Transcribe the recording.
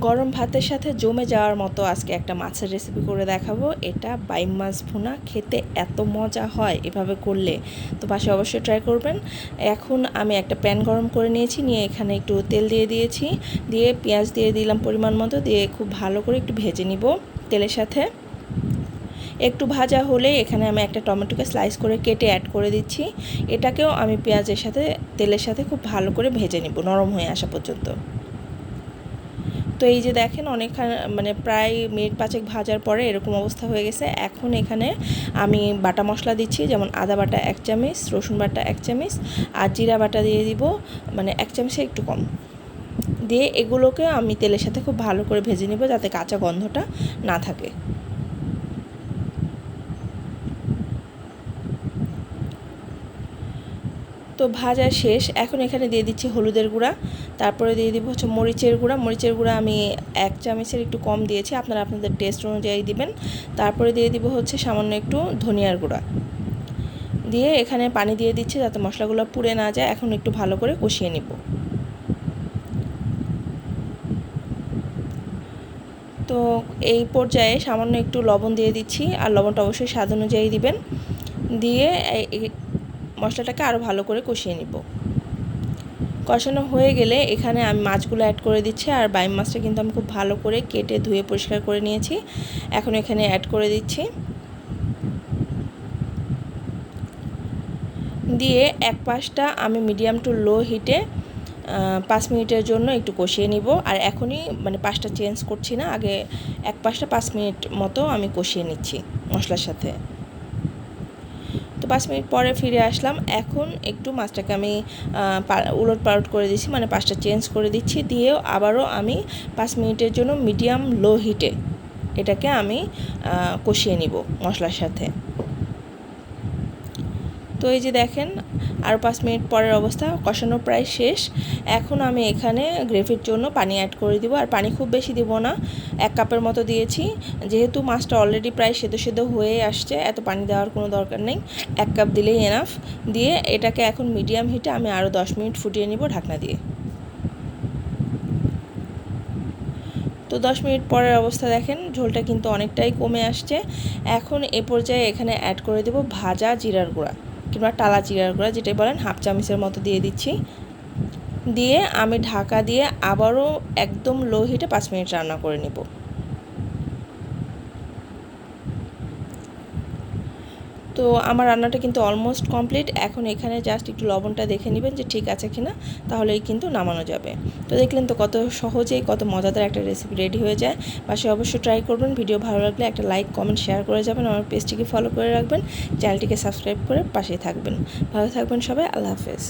গরম ভাতের সাথে জমে যাওয়ার মতো আজকে একটা মাছের রেসিপি করে দেখাবো। এটা বাইম মাছ ভুনা। খেতে এত মজা হয় এভাবে করলে। তো পাশে অবশ্যই ট্রাই করবেন। এখন আমি একটা প্যান গরম করে নিয়েছি, নিয়ে এখানে একটু তেল দিয়ে দিয়েছি। দিয়ে পেঁয়াজ দিয়ে দিলাম পরিমাণ মতো। দিয়ে খুব ভালো করে একটু ভেজে নিব তেলের সাথে। একটু ভাজা হলে এখানে আমি একটা টমেটোকে স্লাইস করে কেটে অ্যাড করে দিচ্ছি। এটাকেও আমি পেঁয়াজের সাথে, তেলের সাথে খুব ভালো করে ভেজে নিব, নরম হয়ে আসা পর্যন্ত। তো এই যে দেখেন অনেকখান মানে প্রায় মিনিট পাঁচেক ভাজার পরে এরকম অবস্থা হয়ে গেছে। এখন এখানে আমি বাটা মশলা দিচ্ছি, যেমন আদা বাটা এক চামচ, রসুন বাটা এক চামচ, আর জিরা বাটা দিয়ে দিব মানে এক চামচে একটু কম। দিয়ে এগুলোকে আমি তেলের সাথে খুব ভালো করে ভেজে নেব, যাতে কাঁচা গন্ধটা না থাকে। তো ভাজা শেষ। এখন এখানে দিয়ে দিচ্ছি হলুদের গুঁড়া। তারপরে দিয়ে দিব হচ্ছে মরিচের গুঁড়া। মরিচের গুঁড়া আমি এক চামচের একটু কম দিয়েছি। আপনারা আপনাদের টেস্ট অনুযায়ী দিবেন। তারপরে দিয়ে দিব হচ্ছে সামান্য একটু ধনিয়ার গুঁড়া। দিয়ে এখানে পানি দিয়ে দিচ্ছি যাতে মশলাগুলো পুড়ে না যায়। এখন একটু ভালো করে কষিয়ে নিব। তো এই পর্যায়ে সামান্য একটু লবণ দিয়ে দিচ্ছি। আর লবণটা অবশ্যই স্বাদ অনুযায়ী দিবেন। দিয়ে মশলাটাকে আরও ভালো করে কষিয়ে নিব। কষানো হয়ে গেলে এখানে আমি মাছগুলো অ্যাড করে দিচ্ছি আর বাইম মাছটা কিন্তু আমি খুব ভালো করে কেটে ধুয়ে পরিষ্কার করে নিয়েছি। এখন এখানে অ্যাড করে দিচ্ছি। দিয়ে এক পাশটা আমি মিডিয়াম টু লো হিটে পাঁচ মিনিটের জন্য একটু কষিয়ে নিব। আর এখনই মানে পাশটা চেঞ্জ করছি না, আগে এক পাশটা পাঁচ মিনিট মতো আমি কষিয়ে নিচ্ছি মশলার সাথে। তো পাঁচ মিনিট পরে ফিরে আসলাম। এখন একটু মাছটাকে আমি উলট পালট করে দিচ্ছি মানে পাঁচটা চেঞ্জ করে দিচ্ছি। দিয়েও আবারও আমি পাঁচ মিনিটের জন্য মিডিয়াম লো হিটে এটাকে আমি কষিয়ে নিব মশলার সাথে। তো এই যে দেখেন আরও পাঁচ মিনিট পরের অবস্থা, কষানো প্রায় শেষ। এখন আমি এখানে গ্রেভির জন্য পানি অ্যাড করে দিব। আর পানি খুব বেশি দিব না, এক কাপের মতো দিয়েছি। যেহেতু মাছটা অলরেডি প্রায় সেদ্ধ সেদ্ধ হয়ে আসছে, এত পানি দেওয়ার কোনো দরকার নেই। এক কাপ দিলেই এনাফ দিয়ে এটাকে এখন মিডিয়াম হিটে আমি আরও দশ মিনিট ফুটিয়ে নিব ঢাকনা দিয়ে। তো দশ মিনিট পরের অবস্থা দেখেন, ঝোলটা কিন্তু অনেকটাই কমে আসছে। এখন এ পর্যায়ে এখানে অ্যাড করে দেব ভাজা জিরার গুঁড়া। কিংবা টালা চিড়ার গুঁড়া, যেটাই বলেন, হাফ চামচের মতো দিয়ে দিচ্ছি। দিয়ে আমি ঢাকা দিয়ে আবারও একদম লো হিটে পাঁচ মিনিট রান্না করে নেব। তো আমার রান্নাটা কিন্তু অলমোস্ট কমপ্লিট এখন এখানে জাস্ট একটু লবণটা দেখে নেবেন যে ঠিক আছে কি না তাহলেই কিন্তু নামানো যাবে। তো দেখলেন তো কত সহজেই কত মজাদার একটা রেসিপি রেডি হয়ে যায়। পাশে অবশ্যই ট্রাই করবেন ভিডিও ভালো লাগলে একটা লাইক কমেন্ট শেয়ার করে যাবেন, আমার পেজটিকে ফলো করে রাখবেন চ্যানেলটিকে সাবস্ক্রাইব করে পাশেই থাকবেন। ভালো থাকবেন সবাই, আল্লাহ হাফেজ।